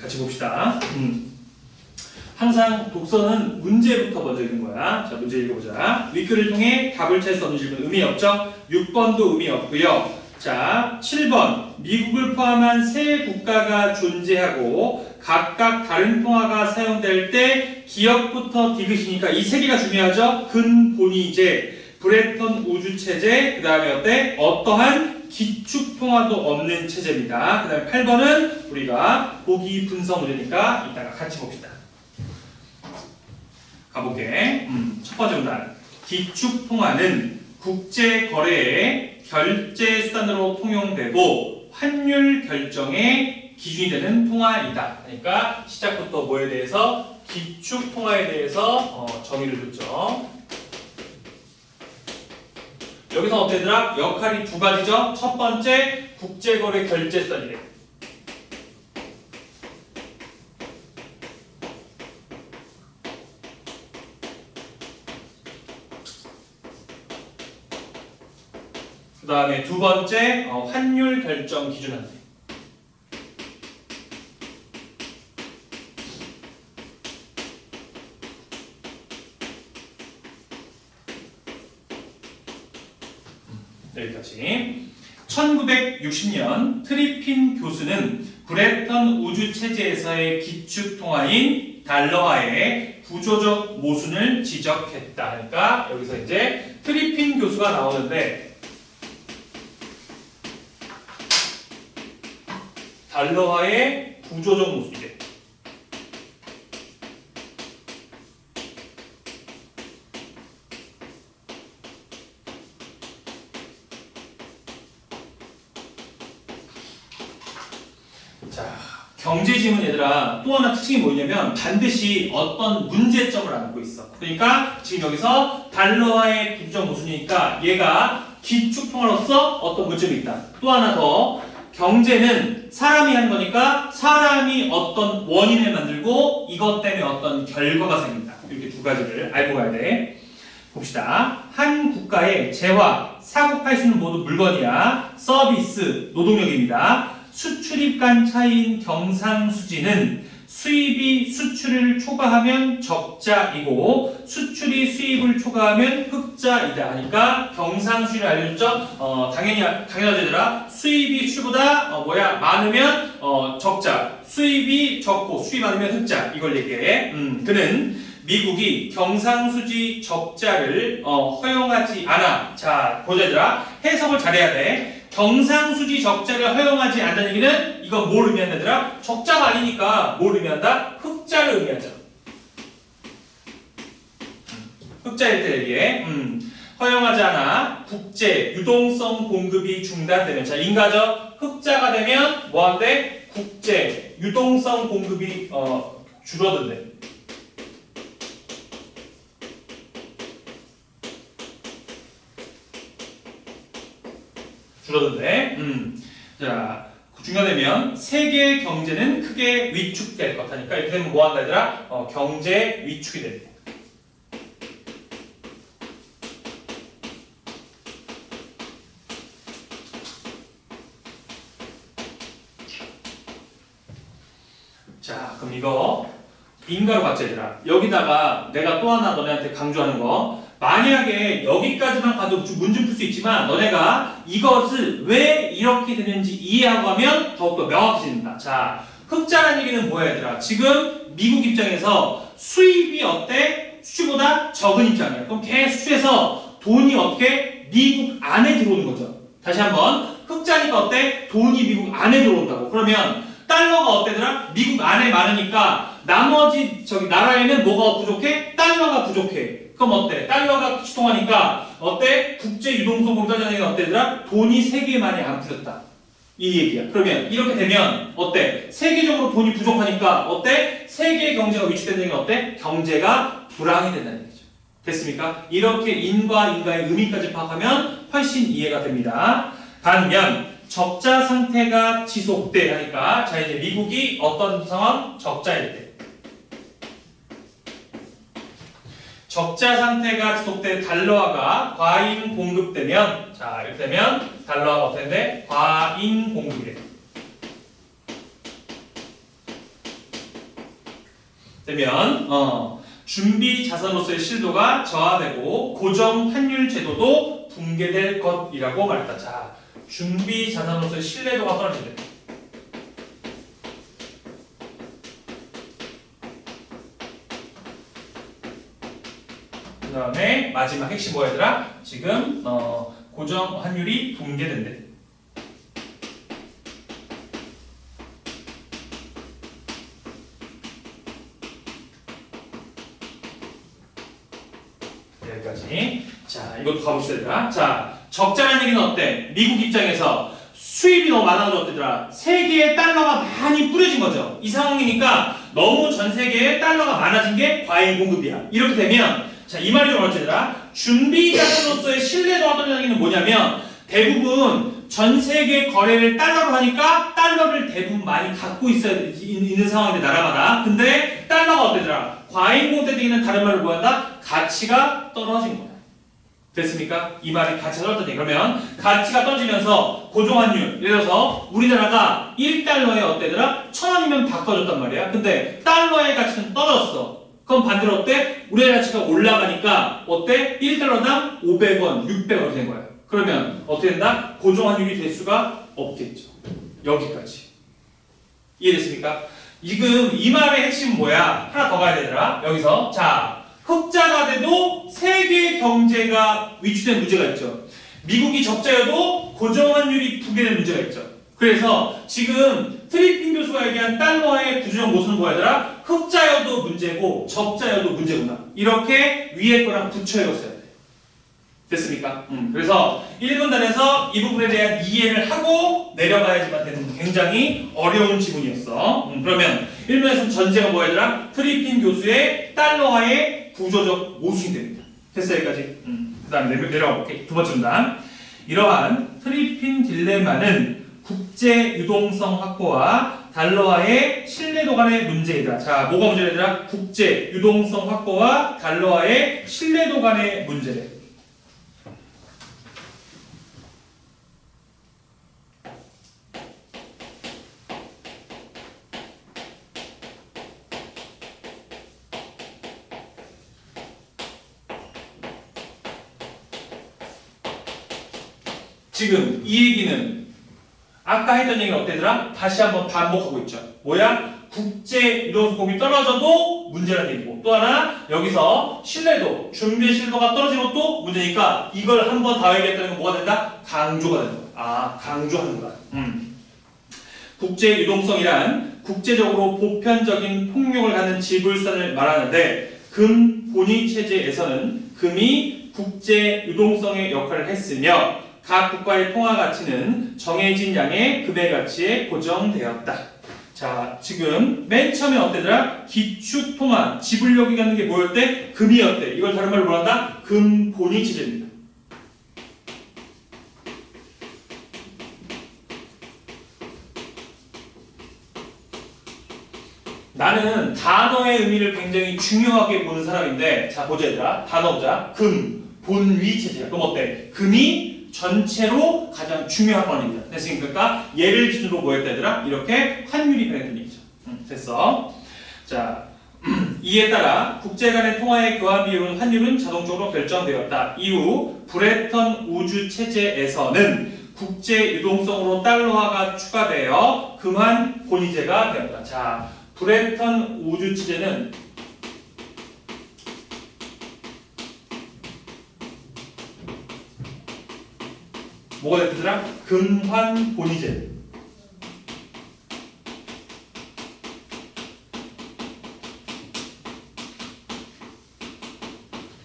같이 봅시다. 음. 항상 독서는 문제부터 먼저 읽는 거야. 자, 문제 읽어보자. 윗글을 통해 답을 없는 질문 의미 없죠? 6번도 의미 없고요. 자, 7번. 미국을 포함한 세 국가가 존재하고 각각 다른 통화가 사용될 때 기억부터 디귿이니까 이 세 개가 중요하죠? 근본이 이제 브레턴 우주 체제, 그 다음에 어때? 어떠한 기축 통화도 없는 체제입니다. 그 다음에 8번은 우리가 보기 분석 문제니까 이따가 같이 봅시다. 가볼게. 음, 첫 번째 문단. 기축 통화는 국제 거래의 결제 수단으로 통용되고 환율 결정의 기준이 되는 통화이다. 그러니까 시작부터 뭐에 대해서 기축 통화에 대해서 어, 정의를 줬죠. 여기서 어때더라? 역할이 두 가지죠. 첫 번째 국제 거래 결제 수단이래. 그 다음에 두 번째 어, 환율 결정 기준한대. 여기까지. 1960년 트리핀 교수는 브레턴 우주 체제에서의 기축 통화인 달러화의 구조적 모순을 지적했다. 그러니까 여기서 이제 트리핀 교수가 나오는데 달러화의 구조적 모순이래. 자, 지문 얘들아 또 하나 특징이 뭐냐면 반드시 어떤 문제점을 안고 있어. 그러니까 지금 여기서 달러화의 구조적 모순이니까 얘가 기축 통화로서 어떤 문제점이 있다. 또 하나 더 경제는 사람이 하는 거니까 사람이 어떤 원인을 만들고 이것 때문에 어떤 결과가 생긴다. 이렇게 두 가지를 알고 가야 돼. 봅시다. 한 국가의 재화, 사고 팔 수 있는 모두 물건이야. 서비스, 노동력입니다. 수출입 간 차이인 경상수지는 수입이 수출을 초과하면 적자이고 수출이 수입을 초과하면 흑자이다 하니까 경상수지를 알려줬죠. 어, 당연히 당연하지더라. 수입이 수출보다 어, 뭐야 많으면 어, 적자, 수입이 적고 수입이 많으면 흑자 이걸 얘기해. 음, 그는 미국이 경상수지 적자를 어, 허용하지 않아. 자 보자 얘들아 해석을 잘해야 돼. 경상수지 적자를 허용하지 않는다는 얘기는 이거 뭘 의미한다더라? 적자가 아니니까 뭘 의미한다? 흑자를 의미하죠. 흑자일 때 얘기해. 음, 허용하지 않아 국제 유동성 공급이 중단되면 자 인가죠? 흑자가 되면 뭐한대? 국제 유동성 공급이 어, 줄어든대. 줄어든대. 음. 자, 중간되면 세계 경제는 크게 위축될 것 하니까 이렇게 되면 뭐 한다 얘들아? 어, 경제 위축이 그럼 이거 인가로 갖자 얘들아. 여기다가 내가 또 하나 너네한테 강조하는 거 만약에 여기까지만 가도 좀 문제 풀수 있지만 너네가 이것을 왜 이렇게 되는지 이해하고 하면 더욱더 명확해진다. 자, 흑자라는 얘기는 뭐야 얘들아? 지금 미국 입장에서 수입이 어때? 수출보다 적은 입장이야. 그럼 걔 수출해서 돈이 어떻게 미국 안에 들어오는 거죠. 다시 한번 흑자니까 어때? 돈이 미국 안에 들어온다고. 그러면 달러가 어때더라? 미국 안에 많으니까 나머지 저기 나라에는 뭐가 부족해? 달러가 부족해. 그럼 어때? 달러가 기통하니까 어때? 국제 유동성 공사장에 어때더라? 돈이 세계 만에 안 풀렸다. 이 얘기야. 그러면 이렇게 되면 어때? 세계적으로 돈이 부족하니까 어때? 세계 경제가 위축된다는 게 어때? 경제가 불황이 된다는 얘기죠. 됐습니까? 이렇게 인과 인과의 의미까지 파악하면 훨씬 이해가 됩니다. 반면 적자 상태가 지속돼 하니까 자 이제 미국이 어떤 상황? 적자일 때. 적자 상태가 지속돼 달러화가 과잉 공급되면 자 이렇게 되면 달러화가 어떻게 돼? 과잉 공급이 돼. 되면 어, 준비 자산으로서의 실도가 저하되고 고정 환율 제도도 붕괴될 것이라고 말했다. 자, 준비 자산으로서의 신뢰도가 떨어진다. 다음에 마지막 핵심 뭐였더라? 지금 어, 고정 환율이 붕괴된대. 여기까지. 자, 이것도 가봅시다. 자, 적자라는 얘기는 어때? 미국 입장에서 수입이 너무 많아서 어때더라? 세계에 달러가 많이 뿌려진 거죠. 이 상황이니까 너무 전 세계에 달러가 많아진 게 과잉 공급이야. 이렇게 되면 자, 이 말이 좀 어쩌더라? 준비 자산으로서의 신뢰도가 떨어지는 얘기는 뭐냐면 대부분 전 세계 거래를 달러로 하니까 달러를 대부분 많이 갖고 있어야 있는 상황인데 나라마다. 근데 달러가 어때더라? 과잉 공급되기는 다른 말로 뭐한다? 가치가 떨어진 거야. 됐습니까? 이 말이 가치가 떨어졌니? 그러면 가치가 떨어지면서 고정환율 예를 들어서 우리나라가 1달러에 어때더라? 천 원이면 바꿔줬단 말이야. 근데 달러의 가치는 떨어졌어. 그럼 반대로 어때? 우리나라 가치가 올라가니까 어때? 1달러당 500원, 600원 된 거야. 그러면 어떻게 된다? 고정환율이 될 수가 없겠죠. 여기까지. 이해됐습니까? 지금 이 말의 핵심은 뭐야? 하나 더 가야 되더라. 여기서 자 흑자가 돼도 세계 경제가 위축된 문제가 있죠. 미국이 적자여도 고정환율이 붕괴된 문제가 있죠. 그래서 지금 트리핑 교수가 얘기한 달러의 구조적 모습은 뭐야더라? 흑자여도 문제고 적자여도 문제구나. 이렇게 위에 거랑 붙여 읽었어야 돼. 됐습니까? 음, 그래서 1분단에서 이 부분에 대한 이해를 하고 내려가야지만 되는 굉장히 어려운 지문이었어. 음, 그러면 1분에서는 전제가 뭐였더라? 트리핀 교수의 달러화의 구조적 모순이 됩니다. 됐어 여기까지. 음, 그 다음에 내려가 볼게. 두 번째 문단. 이러한 트리핀 딜레마는 국제 유동성 확보와 달러화의 신뢰도 간의 문제이다. 자, 뭐가 문제이더라? 국제 유동성 확보와 달러화의 신뢰도 간의 문제래. 지금 이 얘기는 아까 했던 얘기는 어때더라? 다시 한번 반복하고 있죠. 뭐야? 국제 유동성공이 떨어져도 문제라는 얘기고 또 하나 여기서 신뢰도 준비 신뢰도가 떨어지는 것도 문제니까 이걸 한번더 얘기했다는 건 뭐가 된다? 강조가 된다. 아 강조하는 거야. 음. 국제 유동성이란 국제적으로 보편적인 폭력을 갖는 지불선을 말하는데 금 본위 체제에서는 금이 국제 유동성의 역할을 했으며 각 국가의 통화 가치는 정해진 양의 금의 가치에 고정되었다. 자, 지금 맨 처음에 어때더라? 기축 통화 지불력이 갖는 게 뭐였대? 금이었대. 이걸 다른 말로 뭐란다? 금 본위 체제입니다. 나는 단어의 의미를 굉장히 중요하게 보는 사람인데 자 보자 얘들아 단어 보자 금 본위 체제야 그럼 어때 금이 전체로 가장 중요한 원입니다. 됐으니까 얘를 기준으로 뭐였다 얘들아? 이렇게 환율이 변했던 얘기죠? 음, 됐어. 자 이에 따라 국제 간의 통화의 교환 비율은 환율은 자동적으로 결정되었다. 이후 브레턴 우주 체제에서는 국제 유동성으로 달러화가 추가되어 금환 본위제가 되었다. 자 브레턴 우주 체제는 뭐가 됐더라? 금환 본위제.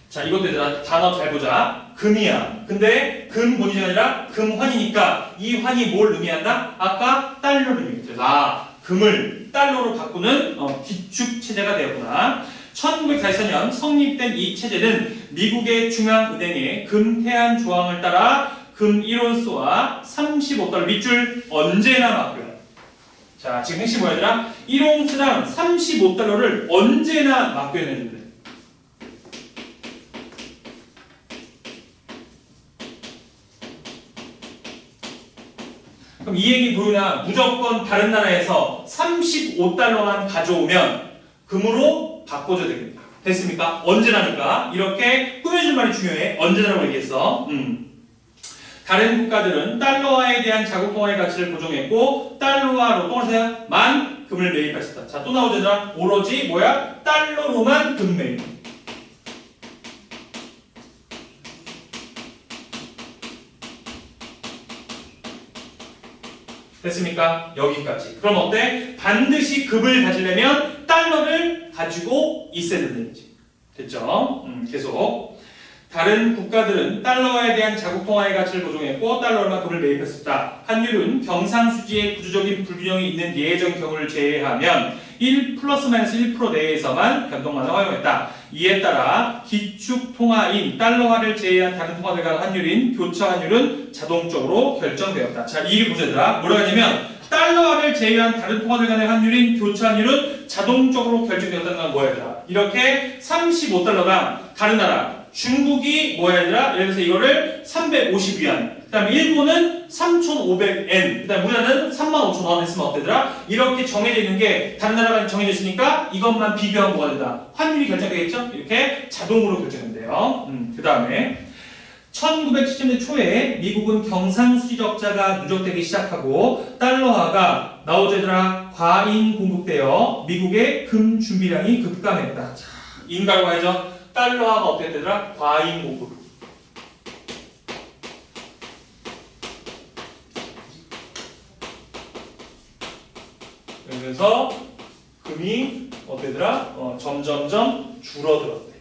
자, 이것도 얘들아 단어 잘 보자. 금이야. 근데 금 본위제가 아니라 금환이니까 이 환이 뭘 의미한다? 아까 달러를 의미했죠. 아, 금을 달러로 바꾸는 어, 기축 체제가 되었구나. 1944년 성립된 이 체제는 미국의 중앙은행의 금태한 조항을 따라 금 1온스와 35달러 밑줄 언제나 맞고요. 자, 지금 핵심 뭐였더라? 1온스랑 35달러를 언제나 맞고해내는데 그럼 이 얘기 보이나 무조건 다른 나라에서 35달러만 가져오면 금으로 바꿔줘야 되겠다. 됐습니까? 언제라니까? 이렇게 꾸며줄 말이 중요해. 언제라고 얘기했어. 음. 다른 국가들은 달러화에 대한 자국 통화의 가치를 고정했고 달러화로 동사세요 만 금을 매입했었다. 자 또 나오잖아. 오로지 뭐야? 달러로만 금 매입. 됐습니까? 여기까지. 그럼 어때? 반드시 급을 가지려면 달러를 가지고 있어야 얘기지. 됐죠? 음, 계속. 다른 국가들은 달러에 대한 자국 통화의 가치를 고정했고 달러로만 금을 매입했었다. 환율은 경상수지의 구조적인 불균형이 있는 예외적인 경우를 제외하면 1 플러스 마이너스 1% 내에서만 변동만을 허용했다. 이에 따라 기축 통화인 달러화를 제외한 다른 통화들 간 환율인 교차 환율은 자동적으로 결정되었다. 자, 이게 보세요들아 뭐라고 하냐면 달러화를 제외한 다른 통화들 간의 환율인 교차 환율은 자동적으로 결정되었다는 건 뭐야 얘들아? 이렇게 35달러당 다른 나라 중국이 뭐야 얘들아? 예를 들어서 이거를 350위안 그 다음에 일본은 3,500엔 그 다음에 우리나라는 35,000원 했으면 어때더라? 이렇게 정해져 있는 게 다른 나라가 정해져 있으니까 이것만 비교하면 뭐가 된다? 환율이 결정되겠죠? 이렇게 자동으로 결정된대요 음, 그 다음에 1970년대 초에 미국은 경상수지 적자가 누적되기 시작하고 달러화가 나오죠 얘들아 과잉 공급되어 미국의 금 준비량이 급감했다 자, 인가로 가야죠 달러화가 어떻게 되더라? 과잉 공급 그래서 금이 어때더라? 어, 점점점 줄어들었대.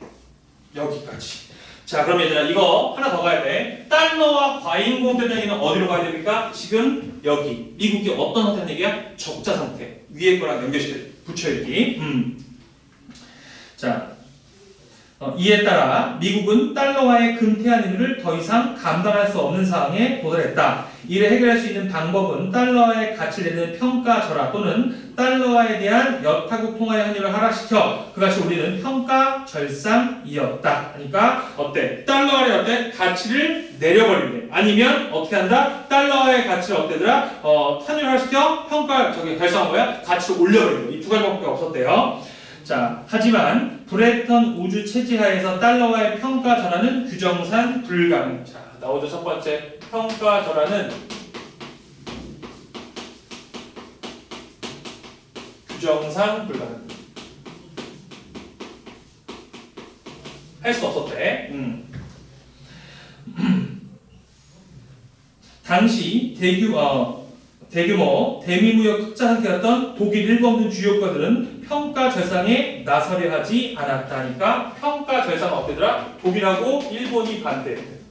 여기까지. 자, 그럼 얘들아 이거 하나 더 가야 돼. 달러와 과잉 공급된 얘기는 어디로 가야 됩니까? 지금 여기 미국이 어떤 상태는 얘기야? 적자 상태. 위에 거랑 연결시켜 붙여야지. 음. 자, 어, 이에 따라 미국은 달러와의 금태한 의미를 더 이상 감당할 수 없는 상황에 도달했다. 이를 해결할 수 있는 방법은 달러와의 가치를 내는 평가 절하 또는 달러화에 대한 여타국 통화의 환율을 하락시켜 그것이 우리는 평가 절상이었다. 그러니까 어때? 달러화의 어때? 가치를 내려버린대. 아니면 어떻게 한다? 달러화의 가치를 어때더라? 어, 환율을 하락시켜 평가 저기 결상한 거야? 가치를 올려버린대. 이두 가지밖에 없었대요. 자, 하지만 브레턴 우주 체제하에서 달러와의 평가 전환은 규정상 불가능. 자, 나오죠 첫 번째 평가 전환은 규정상 불가능. 할 수 없었대. 음. 당시 대규 어, 대규모 대미무역 흑자 상태였던 독일, 일본 등 주요 국가들은 평가 절상에 나서려 하지 않았다니까 평가 절상은 어때더라? 독일하고 일본이 반대했대.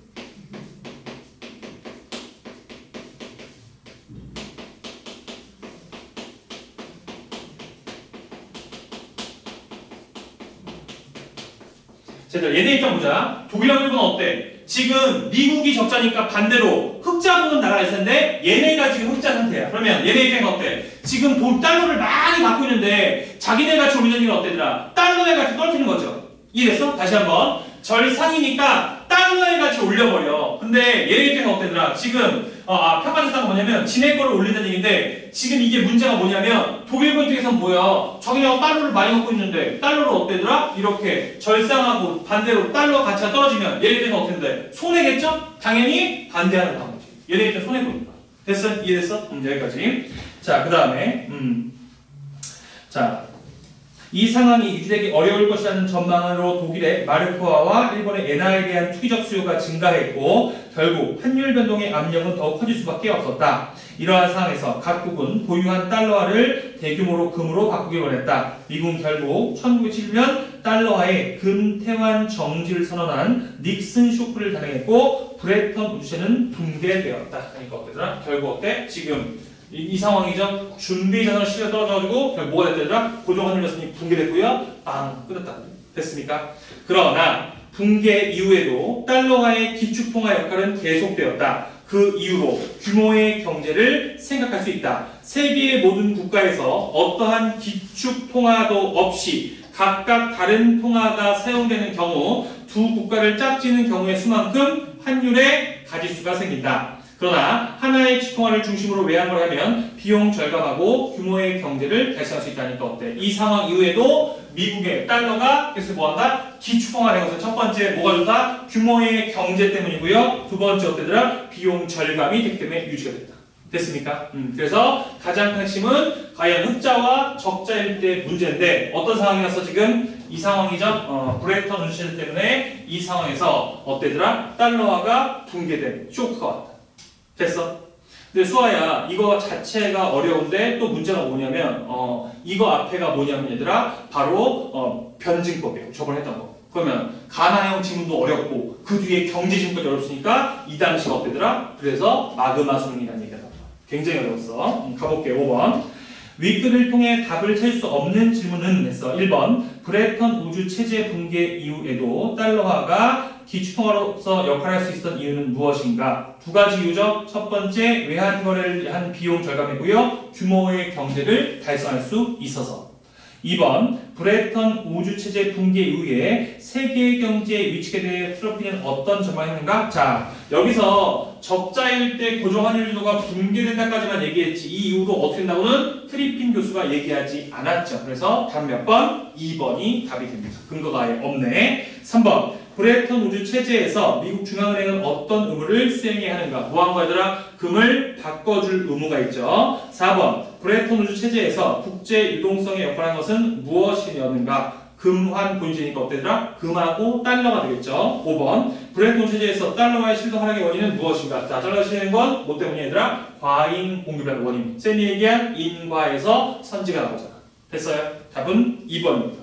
자, 얘네 입장 보자. 독일하고 일본은 어때? 지금 미국이 적자니까 반대로 흑자 보는 나라가 있을 텐데 얘네가 지금 흑자 상태야. 그러면 얘네 입장은 어때? 지금 돈 달러를 많이 갖고 있는데 자기네 가치 올리는 일은 어때더라? 달러의 가치 떨어지는 거죠. 이해됐어? 다시 한번 절상이니까 달러의 가치 올려버려. 근데 얘네 입장은 어때더라? 지금 어, 아, 평가절상은 뭐냐면 지네 거를 올리는 얘기인데 지금 이게 문제가 뭐냐면 독일군 쪽에서는 뭐야? 자기네가 달러를 많이 갖고 있는데 달러를 어때더라? 이렇게 절상하고 반대로 달러 가치가 떨어지면 얘네들은 어떻게 돼? 손해겠죠? 당연히 반대하는 방법이지. 얘네들 손해보니까. 됐어? 이해됐어? 음, 여기까지. 자, 그 다음에 음. 자, 이 상황이 유지되기 어려울 것이라는 전망으로 독일의 마르코아와 일본의 엔화에 대한 투기적 수요가 증가했고 결국 환율 변동의 압력은 더욱 커질 수밖에 없었다. 이러한 상황에서 각국은 보유한 달러화를 대규모로 금으로 바꾸길 원했다. 미국은 결국 1970년 달러화의 금 태환 정지를 선언한 닉슨 쇼크를 단행했고 브레턴 우주체는 붕괴되었다. 그러니까 어때더라? 결국 어때? 지금 이, 이 상황이죠. 준비 전환 시가 떨어져가지고 결국 뭐가 됐더라? 고정환율 녀석이 붕괴됐고요. 빵 끝났다. 됐습니까? 그러나 붕괴 이후에도 달러화의 기축통화 역할은 계속되었다. 그 이후로 규모의 경제를 생각할 수 있다. 세계의 모든 국가에서 어떠한 기축 통화도 없이 각각 다른 통화가 사용되는 경우 두 국가를 짝지는 경우의 수만큼 환율의 가지수가 생긴다. 그러나 하나의 기통화를 중심으로 외환을 하면 비용 절감하고 규모의 경제를 달성할 수 있다니까 어때? 이 상황 이후에도 미국의 달러가 계속 뭐한다? 기축통화된 것은 첫 번째 뭐가 좋다? 규모의 경제 때문이고요. 두 번째 어때더라? 비용 절감이 되기 때문에 유지가 됐다. 됐습니까? 음, 그래서 가장 큰 핵심은 과연 흑자와 적자일 때 문제인데 어떤 상황이라서 지금 이 상황이죠. 어, 브레이턴 운시들 때문에 이 상황에서 어때더라? 달러화가 붕괴된 쇼크가 왔다. 됐어? 근데 수아야 이거 자체가 어려운데 또 문제가 뭐냐면 어, 이거 앞에가 뭐냐면 얘들아 바로 어, 변증법이에요. 저번에 했던 거. 그러면 가나형 지문도 어렵고 그 뒤에 경제 지문까지 어렵으니까 이 당시가 어때더라? 그래서 마그마 수능이라는 얘기가 나와. 굉장히 어려웠어. 음, 가볼게요. 5번. 윗글을 통해 답을 찾을 수 없는 질문은 했어. 1번. 브레턴 우주 체제 붕괴 이후에도 달러화가 기축통화로서 역할을 할 수 있었던 이유는 무엇인가? 두 가지 이유죠. 첫 번째, 외환 거래를 한 비용 절감이고요. 규모의 경제를 달성할 수 있어서. 2번, 브레턴 우주 체제 붕괴 이후에 세계 경제의 위치에 대해 트로피는 어떤 전망을 했는가? 자, 여기서 적자일 때 고정 환율 유도가 붕괴된다까지만 얘기했지. 이 이후로 어떻게 된다고는 트리핀 교수가 얘기하지 않았죠. 그래서 답 몇 번? 2번이 답이 됩니다. 근거가 아예 없네. 3번. 브레턴 우주 체제에서 미국 중앙은행은 어떤 의무를 수행해야 하는가? 뭐한 거더라? 금을 바꿔줄 의무가 있죠. 4번. 브레턴 우주 체제에서 국제 유동성의 역할을 한 것은 무엇이었는가? 금환 본질이니까 어때더라? 금하고 달러가 되겠죠. 5번. 브레턴 체제에서 달러와의 실드 하락의 원인은 무엇인가? 자, 달러가 실리는 건 뭐 때문이야, 얘들아? 과잉 공급이라는 원인. 쌤이 얘기한 인과에서 선지가 나오잖아. 됐어요? 답은 2번입니다.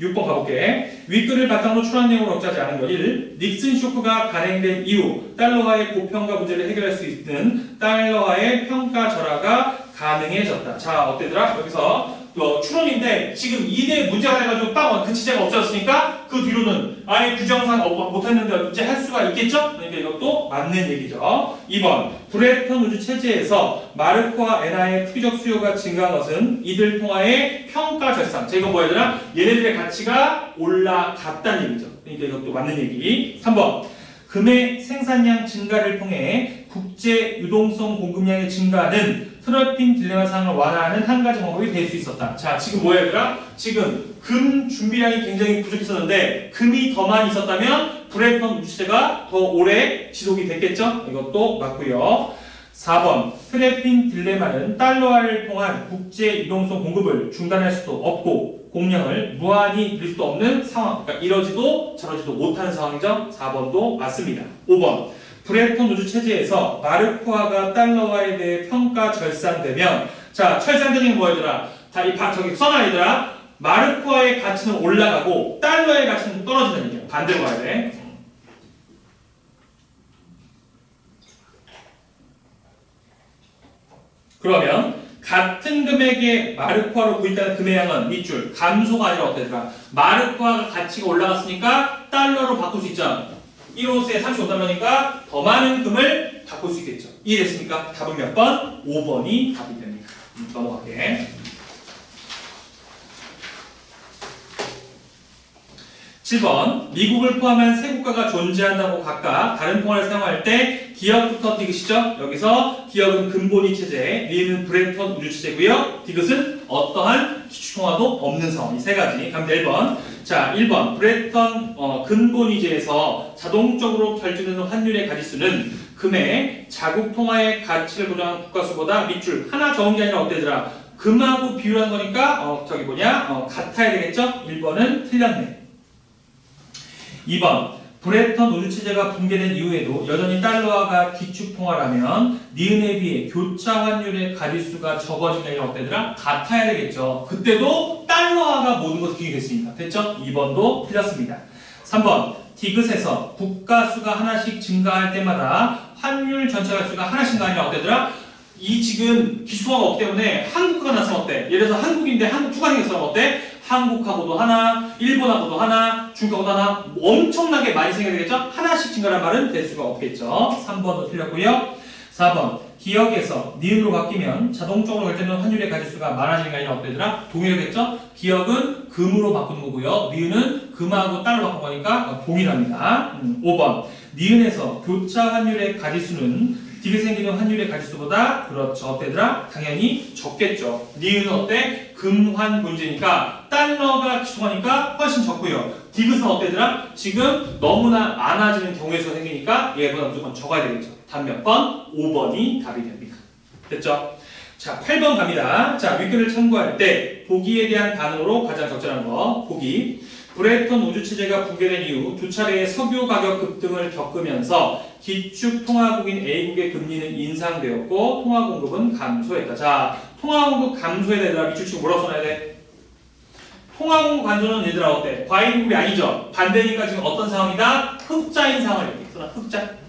6번 가볼게. 윗글을 바탕으로 추론 내용을 억제하지 않은 것 1. 닉슨 쇼크가 발행된 이후 달러화의 고평가 문제를 해결할 수 있는 달러화의 평가 절하가 가능해졌다. 자, 어때더라? 여기서 어, 추론인데 지금 이대 문제가 돼가지고 빵 그치제가 없어졌으니까 그 뒤로는 아예 규정상 어, 못했는데 이제 할 수가 있겠죠? 그러니까 이것도 맞는 얘기죠. 2번 브레턴 우주 체제에서 마르코와 에나의 투기적 수요가 증가한 것은 이들 통화의 평가 절상. 자, 이거 뭐야 되나? 얘네들의 가치가 올라갔다는 얘기죠. 그러니까 이것도 맞는 얘기. 3번 금의 생산량 증가를 통해 국제 유동성 공급량의 증가는 트러핑 딜레마 상을 완화하는 한 가지 방법이 될 수 있었다. 자, 지금 뭐야, 얘들아? 지금 금 준비량이 굉장히 부족했었는데 금이 더 많이 있었다면 브레이턴 우주체가 더 오래 지속이 됐겠죠? 이것도 맞고요. 4번 트래핑 딜레마는 달러화를 통한 국제 유동성 공급을 중단할 수도 없고 공량을 무한히 늘릴 수도 없는 상황. 그러니까 이러지도 저러지도 못하는 상황이죠. 4번도 맞습니다. 5번 브레턴 우주 체제에서 마르코아가 달러화에 대해 평가 절상되면 자 철상되는 게 뭐였더라? 자, 이 바, 저기 얘들아. 마르코아의 가치는 올라가고 달러의 가치는 떨어지는 얘기야. 반대로 가야 돼. 그러면 같은 금액의 마르코아로 구입되는 금의 양은 밑줄 감소가 아니라 어때더라? 마르코아가 가치가 올라갔으니까 달러로 바꿀 수 있잖아. 1호수에 35달러니까 더 많은 금을 바꿀 수 있겠죠. 이해됐습니까? 답은 몇 번? 5번이 답이 됩니다. 음, 넘어갈게. 7번 미국을 포함한 세 국가가 존재한다고 각각 다른 통화를 사용할 때 기업부터 디귿이죠. 여기서 기업은 근본위 체제, 리는 브레턴 우주 체제고요. 디귿은 어떠한 기축통화도 없는 상황. 이 세 가지. 그럼 1번. 자, 1번. 브레턴 어, 근본위제에서 자동적으로 결정되는 환율의 가지수는 금의 자국 통화의 가치를 보장하는 국가 수보다 밑줄 하나 적은 게 아니라 어때더라? 금하고 비율한 거니까 어, 저기 뭐냐? 어, 같아야 되겠죠? 1번은 틀렸네. 2번 브레턴 우주 체제가 붕괴된 이후에도 여전히 달러화가 기축 통화라면 니은에 비해 교차 환율의 가지수가 적어진 게 어때더라? 같아야 되겠죠. 그때도 달러화가 모든 것을 기획했으니까. 됐죠? 2번도 틀렸습니다. 3번 디귿에서 국가 수가 하나씩 증가할 때마다 환율 전체 가수가 하나씩가 아니라 어때더라? 이 지금 기수화가 없기 때문에 한국화가 나서면 어때? 예를 들어서 한국인데 한국 추가 생겼으면 어때? 한국하고도 하나, 일본하고도 하나, 중국하고도 하나 엄청나게 많이 생겨야 되겠죠? 하나씩 증가란 말은 될 수가 없겠죠. 3번도 틀렸고요. 4번 기역에서 니은으로 바뀌면 자동적으로 결정되는 환율의 가지수가 많아지는 게 아니라 어때더라? 동일하겠죠? 기역은 금으로 바꾸는 거고요. 니은은 금하고 달러 바꾼 거니까 동일합니다. 음, 5번. 니은에서 교차 환율의 가지수는 딜이 생기는 환율의 가지수보다 그렇죠. 어때더라? 당연히 적겠죠. 니은은 어때? 금환 문제니까 달러가 기초하니까 훨씬 적고요. 디귿은 어때더라? 지금 너무나 많아지는 수가 생기니까 얘보다 무조건 적어야 되겠죠. 답 몇 번? 5번이 답이 됩니다. 됐죠? 자, 8번 갑니다. 자, 윗글을 참고할 때 보기에 대한 단어로 가장 적절한 거. 보기. 브레턴 우주 체제가 붕괴된 이후 두 차례의 석유 가격 급등을 겪으면서 기축 통화국인 A국의 금리는 인상되었고 통화 공급은 감소했다. 자, 통화 공급 감소에 대해서 미축식 뭐라고 써놔야 돼? 통화 공급 감소는 얘들아 어때? 과잉 공급이 아니죠. 반대니까 지금 어떤 상황이다? 흑자인 써놔. 흑자.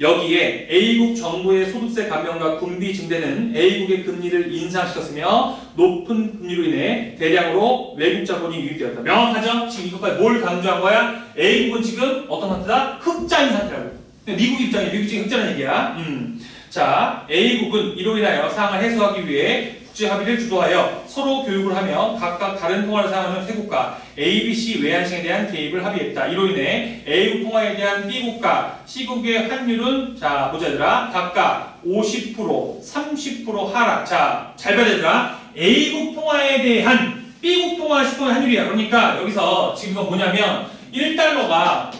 여기에 A국 정부의 소득세 감면과 군비 증대는 A국의 금리를 인상시켰으며 높은 금리로 인해 대량으로 외국 자본이 유입되었다. 명확하죠? 지금 이것까지 뭘 강조한 거야? A국은 지금 어떤 상태다? 흑자인 상태라고. 미국 입장이 미국 지금 흑자는 얘기야. 음. 자, A국은 이로 인하여 상황을 해소하기 위해 국제 합의를 주도하여 서로 교육을 하며 각각 다른 통화를 사용하는 세 국가 A, B, C 외환시장에 대한 개입을 합의했다. 이로 인해 A국 통화에 대한 B국가, C국의 환율은 자 보자 얘들아 각각 50%, 30% 하락. 자, 잘 봐야 얘들아. A국 통화에 대한 B국 통화 10% 환율이야. 그러니까 여기서 지금 뭐냐면 1달러가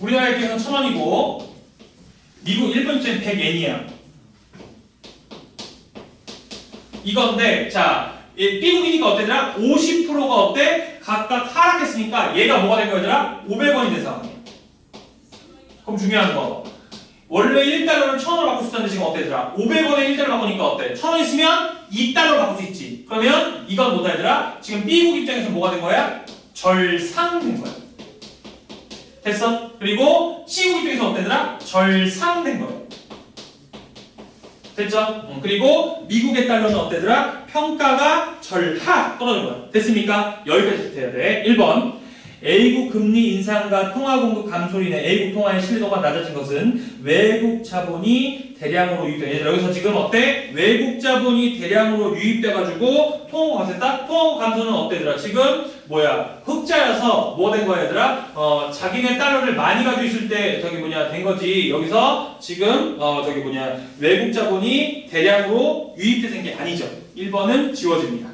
우리나라에 비해서 1000원이고 미국 1분짜리 100엔이야. 이건데 자이 B국이니까 어때더라? 50%가 어때? 각각 하락했으니까 얘가 뭐가 된 거더라? 500원이 된 상황이야. 그럼 중요한 거 원래 1달러를 1000원으로 바꿀 수 있었는데 지금 어때더라? 500원에 1달러 바꾸니까 어때? 1000원 있으면 2달러로 바꿀 수 있지. 그러면 이건 뭐다 얘들아? 지금 B국 입장에서 뭐가 된 거야? 절상된 거야. 됐어? 그리고 C국 입장에서 어때더라? 절상된 거야. 됐죠? 음, 그리고 미국의 달러는 어때더라? 평가가 절하 떨어진 거야. 됐습니까? 여기까지 돼야 돼. 1번. A국 금리 인상과 통화 공급 감소로 인해 A국 통화의 신뢰도가 낮아진 것은 외국 자본이 대량으로 유입돼. 여기서 지금 어때? 외국 자본이 대량으로 유입돼가지고 통화 감소했다? 통화 감소는 어때더라? 지금 뭐야? 흑자여서 뭐 된 거야, 얘들아? 어, 자기네 달러를 많이 가지고 있을 때 저기 뭐냐 된 거지. 여기서 지금 어, 저기 뭐냐 외국 자본이 대량으로 유입돼서 게 아니죠. 1번은 지워집니다.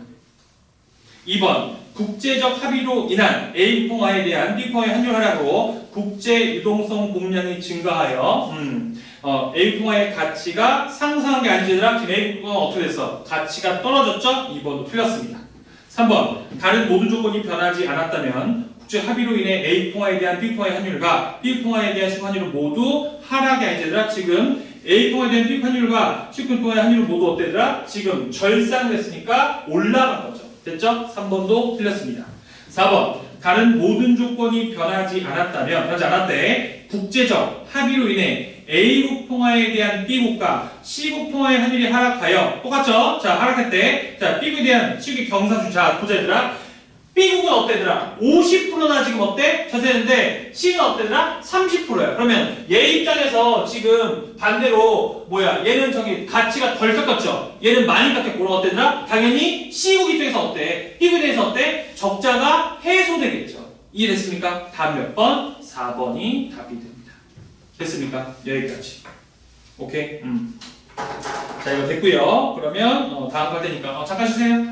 2번 국제적 합의로 인한 A 통화에 대한 B 통화의 환율 하락으로 국제 유동성 공량이 증가하여 음, 어, A 통화의 가치가 상승한 게 아니라 지금 A 통화가 어떻게 됐어? 가치가 떨어졌죠? 2번도 틀렸습니다. 3번 다른 모든 조건이 변하지 않았다면 국제 합의로 인해 A 통화에 대한 B 통화의 환율과 B 통화에 대한 시국 환율은 모두 하락이 아니라 지금 A 통화에 대한 B 환율과 시국 통화의 환율은 모두 어때더라? 지금 절상됐으니까 올라간 거죠. 됐죠? 3번도 틀렸습니다. 4번 다른 모든 조건이 변하지 않았다면 변하지 않았대 국제적 합의로 인해 A국 통화에 대한 B국가 C국 통화의 환율이 하락하여 똑같죠? 자 하락했대 자 B국에 대한 C국의 경사주 자 보자 얘들아 B국은 어때더라? 50%나 지금 어때? 자세는데 C는 어때더라? 30%야. 그러면 얘 입장에서 지금 반대로 뭐야? 얘는 저기 가치가 덜 깎였죠. 얘는 많이 깎였고 어때더라? 당연히 C국 입장에서 어때? B국 입장에서 어때? 적자가 해소되겠죠. 이해됐습니까? 답 몇 번? 4번이 답이 됩니다. 됐습니까? 여기까지. 오케이? 음. 자 이거 됐고요. 그러면 어, 다음 갈 테니까 어, 잠깐 쉬세요.